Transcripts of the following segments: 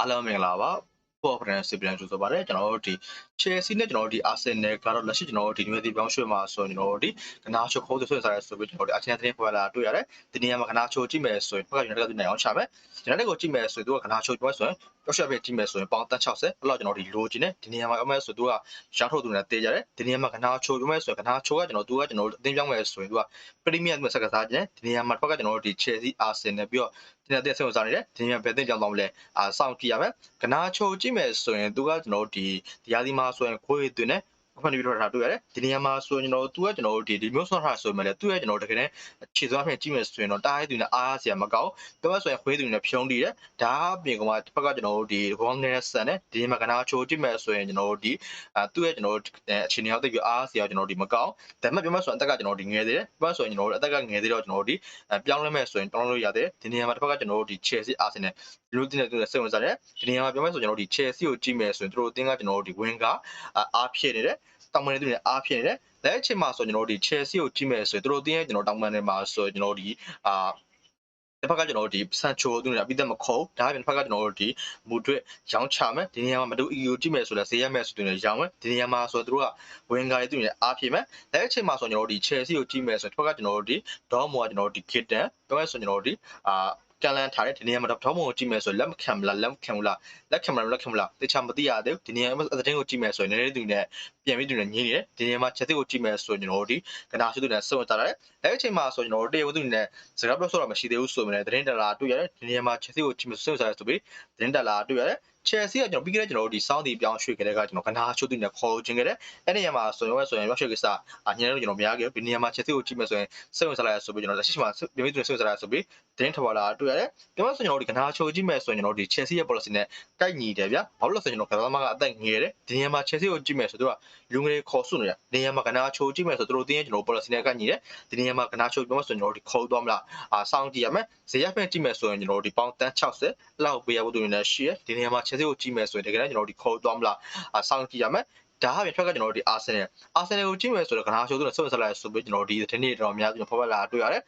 အားလုံးမင်္ဂလာပါပေါ်ဖရန်စစ်ပြန်ကြိုဆိုပါရစေကျွန်တော်တို့ဒီ Chelsea နဲ့ကျွန်တော်တို့ဒီ Arsenal ကတော့လက်ရှိကျွန်တော်တို့ဒီနွေဒီပြောင်းရွှေ့မှာဆိုရင်ကျွန်တော်တို့ဒီကနာချိုခိုးဆွဲစားရဲဆိုပြီးကျွန်တော်တို့ Arsenal သတင်းပေါ်လာတွေ့ရတယ်ဒီနေရာမှာကနာချိုကြည့်မယ်ဆိုရင်ဘက်ကကျွန်တော်တို့နိုင်အောင်ချမယ်ကျွန်တော်တို့ကိုကြည့်မယ်ဆိုရင်သူကကနာချိုပြောဆိုရင်ပြောရှက်ပဲကြည့်မယ်ဆိုရင်ပေါင်တက်60အဲ့တော့ကျွန်တော်ဒီလိုချင်တယ်ဒီနေရာမှာအမဲဆိုသူကရောင်းထုတ်သူနဲ့တေးကြတယ်ဒီနေရာမှာကနာချိုပြောမယ်ဆိုရင်ကနာချိုကကျွန်တော်သူကကျွန်တော်တို့အသိပြောင်းမယ်ဆိုရင်သူက Premier မှာဆက်ကစားခြင်းဒီနေရာမှာဘက်ကကျွန်တော်တို့ဒီ Chelsea Arsenal ပြီးတော့ဒီနေ့တဲ့ဆက်ဝင်စားနေတယ်ဒီနေရာဘယ်သိကြောင်းတော့မလဲအာစောင့်ကြည့်ရမယ်ကနာချိုကြည့်မယ်ဆိုရင်သူကကျွန်တော်တို့ဒီတရားဒီမှာဆိုရင်ခွေးသွင်းတယ်ဖန်ပြီးတော့ထားတွေ့ရတယ်ဒီနေရာမှာဆိုရင်ကျွန်တော်တို့သူကကျွန်တော်တို့ဒီဒီမျိုးဆော့ထားဆိုမှလည်းသူရဲ့ကျွန်တော်တို့တကယ်နဲ့ခြေစွမ်းဖြင့်ကြည့်မယ်ဆိုရင်တော့တားရဲသူနဲ့အားရစရာမကောင်းပြောမှဆိုရင်ခွေးသူနဲ့ဖြုံးတည်တယ်ဒါအပြင်ကမှတစ်ဖက်ကကျွန်တော်တို့ဒီဘောင်းနဲ့ဆန်တယ်ဒီမှာကနာချိုကြည့်မယ်ဆိုရင်ကျွန်တော်တို့ဒီအာသူ့ရဲ့ကျွန်တော်တို့အခြေအနေရောက်သိပြီးအားစရာကျွန်တော်တို့ဒီမကောင်းဒါပေမဲ့ပြောမှဆိုရင်အသက်ကကျွန်တော်တို့ဒီငယ်သေးတယ်ပြောမှဆိုရင်ကျွန်တော်တို့အသက်ကငယ်သေးတော့ကျွန်တော်တို့ဒီပြောင်းလဲမဲ့ဆိုရင်ပြောင်းလို့ရတယ်ဒီနေရာမှာတစ်ဖက်ကကျွန်တော်တို့ဒီ Chelsea Arsenal ဒီလိုတင်တဲ့သူစိတ်ဝင်စားတယ်ဒီနေရာမှာပြောမှဆိုကျွန်တော်တို့ဒီ Chelsea ကိုကြည့်မယ်ဆိုရင်တို့အသင်းကကျွန်တော်တို့ဒီ win ကအားဖြစ်နေတယ်တောင်ပန်နေသူတွေအားဖြစ်နေတယ်လက်အချိန်မှာဆိုကျွန်တော်တို့ဒီ Chelsea ကိုကြည့်မယ်ဆိုရင်တို့အသင်းရဲ့ကျွန်တော်တောင်ပန်နေမှာဆိုရင်ကျွန်တော်တို့ဒီအာတစ်ဖက်ကကျွန်တော်တို့ဒီဆန်ချိုသူတွေကပြီးသက်မခုံဒါအပြင်တစ်ဖက်ကကျွန်တော်တို့ဒီမူတွက်ရောင်းချမယ်ဒီနေရာမှာမတူအီကိုကြည့်မယ်ဆိုလဲဈေးရမယ်ဆိုသူတွေရောင်းမယ်ဒီနေရာမှာဆိုသူတို့ကဝင်ကားတွေသူတွေအားဖြစ်မယ်လက်အချိန်မှာဆိုကျွန်တော်တို့ဒီ Chelsea ကိုကြည့်မယ်ဆိုရင်တစ်ဖက်ကကျွန်တော်တို့ဒီဒေါမိုကကျွန်တော်တို့ဒီ Kitten ပြောမယ်ဆိုကျွန်တော်တို့ဒီအာ ကန်လန်ထားတယ်ဒီနေရာမှာတော့ထောင်းမုံကိုကြည့်မယ်ဆိုရင်လက်မခံဘူးလားလက်မခံဘူးလားလက်ခံမလားလက်ခံမလားတခြားမသိရသေးဘူးဒီနေရာမှာအသတင်းကိုကြည့်မယ်ဆိုရင်လည်းသူနဲ့ပြန်ပြီးသူနဲ့ညင်းနေတယ်ဒီနေရာမှာချက်သစ်ကိုကြည့်မယ်ဆိုရင်ကျွန်တော်တို့ဒီကနာရှိသူနဲ့စုံတာတယ်အဲ့အချိန်မှာဆိုကျွန်တော်တို့တရားဝသူနဲ့စကားပြောဆိုတော့မရှိသေးဘူးဆိုရင်လည်းသတင်းတလာတွေ့ရတယ်ဒီနေရာမှာချက်သစ်ကိုကြည့်မယ်စုံစားရဆိုပြီးသတင်းတလာတွေ့ရတယ်ချယ်ဆီကကျွန်တော်ပြီးခဲ့တဲ့ကျွန်တော်တို့ဒီစောင်းတီပြောင်းရွှေ့ခဲ့တဲ့ကကျွန်တော်ကနာချိုးသူနဲ့ခေါ်ခြင်းခဲ့တဲ့အဲ့ဒီနေရာမှာဆိုရင်ဆိုရင်ရွှေ့ကိစ္စအညံလို့ကျွန်တော်မရခဲ့ဘူးဒီနေရာမှာချက်သစ်ကိုကြည့်မယ်ဆိုရင်စုံစားရဆိုပြီးကျွန်တော်လက်ရှိမှာပြန်ပြီးသူနဲ့စုံစားရဆိုပြီးတင်းထပါလာတွေ့ရတယ်။ဒီမှာဆိုကျွန်တော်တို့ဒီကနာချိုကြည့်မယ်ဆိုရင်ကျွန်တော်တို့ဒီ Chelsea ရဲ့ policy နဲ့ကိုက်ညီတယ်ဗျာ။ဘာလို့လဲဆိုရင်ကျွန်တော်ကစားသမားကအသက်ငယ်တယ်။ဒီနေရာမှာ Chelsea ကိုကြည့်မယ်ဆိုတော့လူငယ်ခေါ်ဆုနေတာ။ဒီနေရာမှာကနာချိုကြည့်မယ်ဆိုတော့တို့တင်းရဲ့ကျွန်တော် policy နဲ့ကိုက်ညီတယ်။ဒီနေရာမှာကနာချိုပြောမယ်ဆိုရင်ကျွန်တော်တို့ဒီခေါ်သွားမလား။အာစောင့်ကြည့်ရမယ်။ဇေယျဖက်ကြည့်မယ်ဆိုရင်ကျွန်တော်တို့ဒီပေါင်တန်း60လောက်ပေးရဖို့တူနေတယ်ရှိရ။ဒီနေရာမှာ Chelsea ကိုကြည့်မယ်ဆိုရင်တကယ်လည်းကျွန်တော်တို့ဒီခေါ်သွားမလား။အာစောင့်ကြည့်ရမယ်။ဒါအပြင်ထွက်ကကျွန်တော်တို့ဒီ Arsenal Arsenal ကိုကြည့်မယ်ဆိုတော့ကနာချိုးသူနဲ့ဆွတ်ဆက်လိုက်ဆိုပြီးကျွန်တော်တို့ဒီဒီနေ့တော့အများကြီးဖော်ပြလာတွေ့ရတယ်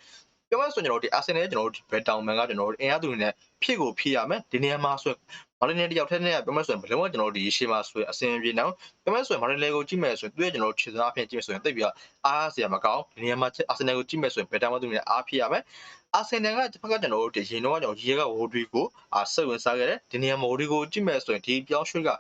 ပြောမှဆိုကျွန်တော်တို့ဒီ Arsenal ရဲ့ကျွန်တော်တို့ဒီ Bet Down Man ကကျွန်တော်တို့အင်အားသူတွေနဲ့ဖြည့်ကိုဖြည့်ရမယ်ဒီနေရာမှာဆိုမာလီနယ်တယောက်ထက်နဲ့ပြောမှဆိုရင်ဘယ်လုံးကကျွန်တော်တို့ဒီရှေ့မှာဆိုရင်အစင်ပြေနော်ပြောမှဆိုရင်မာလီနယ်ကိုကြည့်မယ်ဆိုရင်သူရဲ့ကျွန်တော်တို့ခြေစမ်းအဖြစ်ကြည့်မယ်ဆိုရင်တိတ်ပြီးတော့အားစရာမကောင်းဒီနေရာမှာ Arsenal ကိုကြည့်မယ်ဆိုရင် Bet Down Man သူတွေနဲ့အားဖြည့်ရမယ် အာဆင်နယ်ကတစ်ဖက်ကကျွန်တော်တို့ရင်တော့ကျွန်တော်ရေကဝိုဒရီကိုအာဆက်ဝင်စားခဲ့တယ်ဒီနေရာမှာဝိုဒရီကိုကြည့်မယ်ဆိုရင်ဒီပြောင်းရွှေ့က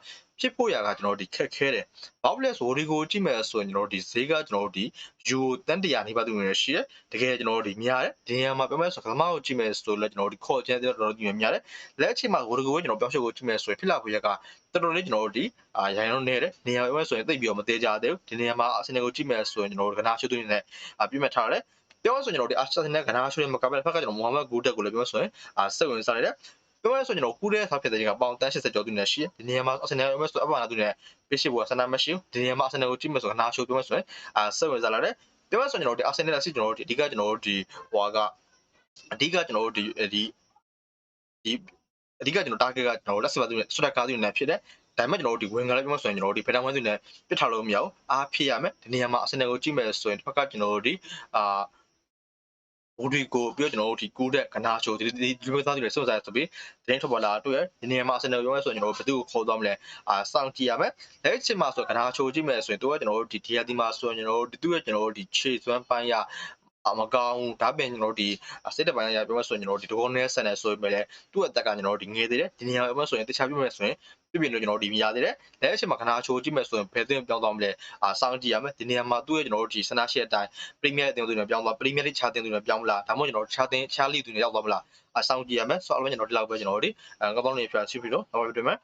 ဖြစ်ဖို့ရာကကျွန်တော်တို့ဒီခက်ခဲတယ်။ဘာဖြစ်လဲဆိုဝိုဒရီကိုကြည့်မယ်ဆိုရင်ကျွန်တော်တို့ဒီဈေးကကျွန်တော်တို့ဒီယူတန်တရာနေပါသူနေရှိတယ်။တကယ်ကျွန်တော်တို့ဒီများတယ်။ဒီနေရာမှာပြောမယ်ဆိုကသမားကိုကြည့်မယ်ဆိုလည်းကျွန်တော်တို့ဒီခေါ်ချဲတဲ့တော်တော်ကြီးများတယ်။လက်အချိန်မှာဝိုဒရီကိုကျွန်တော်ပြောင်းရွှေ့ကိုကြည့်မယ်ဆိုရင်ဖြစ်လာဖို့ရကတော်တော်လေးကျွန်တော်တို့ဒီအာရိုင်းလုံးနေတယ်။နေရာပြောမယ်ဆိုရင်သိပြီးတော့မသေးကြသေးဘူး။ဒီနေရာမှာအာဆင်နယ်ကိုကြည့်မယ်ဆိုရင်ကျွန်တော်တို့ကနာရှိုးသွင်းနေတဲ့အာပြည့်မဲ့ထားတယ်။ ပြောရဆိုကျွန်တော်ဒီအာဆင်နယ်ကနာရှိုးရဲ့မကဘယ်ဖက်ကကျွန်တော်မိုဟာမက်ဂူတက်ကိုလည်းပြောဆိုရင်အာစိတ်ဝင်စားနေတယ်ပြောရဆိုကျွန်တော်ကူးတဲ့စားဖြစ်တဲ့ကပေါင်တန်း80ကျော်သူနဲ့ရှိဒီနေရာမှာအစနယ်ပြောဆိုအပနာသူနဲ့ပြရှိဘောဆန္ဒမရှိဘူးဒီနေရာမှာအစနယ်ကိုကြည့်မယ်ဆိုနာရှိုးပြောဆိုရင်အာစိတ်ဝင်စားလာတယ်ပြောရဆိုကျွန်တော်ဒီအစနယ်လက်ရှိကျွန်တော်တို့ဒီအဓိကကျွန်တော်တို့ဒီဟွာကအဓိကကျွန်တော်တို့ဒီဒီဒီအဓိကကျွန်တော် target ကကျွန်တော်လက်စပါသူနဲ့ဆွတ်ကားသူနဲ့ဖြစ်တယ်ဒါပေမဲ့ကျွန်တော်တို့ဒီဝင်ကလေးပြောဆိုရင်ကျွန်တော်တို့ဒီဖက်တန်ဝန်းစုနဲ့ပစ်ထားလို့မရဘူးအားဖြစ်ရမယ်ဒီနေရာမှာအစနယ်ကိုကြည့်မယ်ဆိုရင်တစ်ဖက်ကကျွန်တော်တို့ဒီအာ ဘူဒီကိုပြောကျွန်တော်တို့ဒီကူးတဲ့ကနာချိုဒီဒီဒီမျိုးသားတွေစုံစားဆိုပြီးတင်းထွက်ပေါ်လာတွေ့ဒီနေရာမှာအစနယ်ပြောရဲဆိုရင်ကျွန်တော်တို့ဘယ်သူကိုခေါ်သွားမလဲအာစောင့်ကြည့်ရမယ်လက်ချင်မှာဆိုကနာချိုကြည့်မယ်ဆိုရင်တို့ကကျွန်တော်တို့ဒီဒီယာဒီမှာဆိုရင်ကျွန်တော်တို့ဒီသူ့ရဲ့ကျွန်တော်တို့ဒီခြေစွမ်းပိုင်းရအ မကောင်းဒါပြင်ကျွန်တော်တို့ဒီစစ်တပိုင်းရပြောမှဆိုရင်ကျွန်တော်တို့ဒီဒဂုံနဲ့ဆန်နေဆိုပေမဲ့သူ့အသက်ကကျွန်တော်တို့ဒီငယ်သေးတယ်ဒီနေရာမှာဆိုရင်တခြားပြမယ်ဆိုရင်ပြပြလို့ကျွန်တော်ဒီမြင်ရသေးတယ်လက်အချိန်မှာခဏချိုးကြည့်မယ်ဆိုရင်ဘယ်သင်းပြောင်းသွားမလဲအာစောင့်ကြည့်ရမယ်ဒီနေရာမှာသူ့ရဲ့ကျွန်တော်တို့ဒီဆန္ဒရှိတဲ့အတိုင်းပရီးမီးယားအသင်းသူတွေပြောင်းသွားပရီးမီးယားလိခြားအသင်းသူတွေပြောင်းမလားဒါမှမဟုတ်ကျွန်တော်တို့ခြားအသင်းခြားလိသူတွေရောက်သွားမလားအဆောင်ကြည့်ရမယ်ဆိုတော့ကျွန်တော်ဒီလောက်ပဲကျွန်တော်တို့ဒီအကောင်းဆုံးနေပြချစ်ပြီးတော့နောက်ပြီးတွေ့မယ်